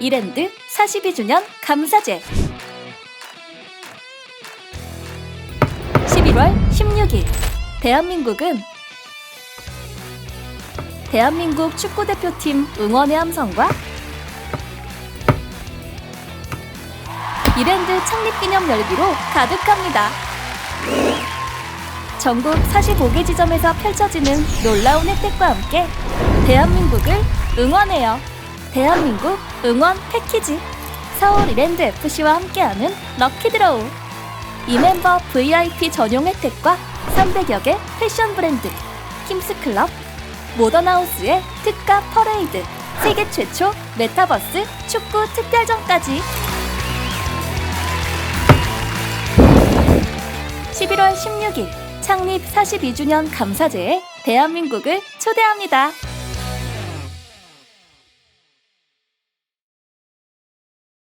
이랜드 42주년 감사제 11월 16일 대한민국은 대한민국 축구대표팀 응원의 함성과 이랜드 창립기념 열기로 가득합니다. 전국 45개 지점에서 펼쳐지는 놀라운 혜택과 함께 대한민국을 응원해요. 대한민국 응원 패키지. 서울 이랜드 FC와 함께하는 럭키 드로우. 이 멤버 VIP 전용 혜택과 300여 개 패션 브랜드 킴스클럽 모던하우스의 특가 퍼레이드 세계 최초 메타버스 축구 특별전까지. 11월 16일 창립 42주년 감사제에 대한민국을 초대합니다.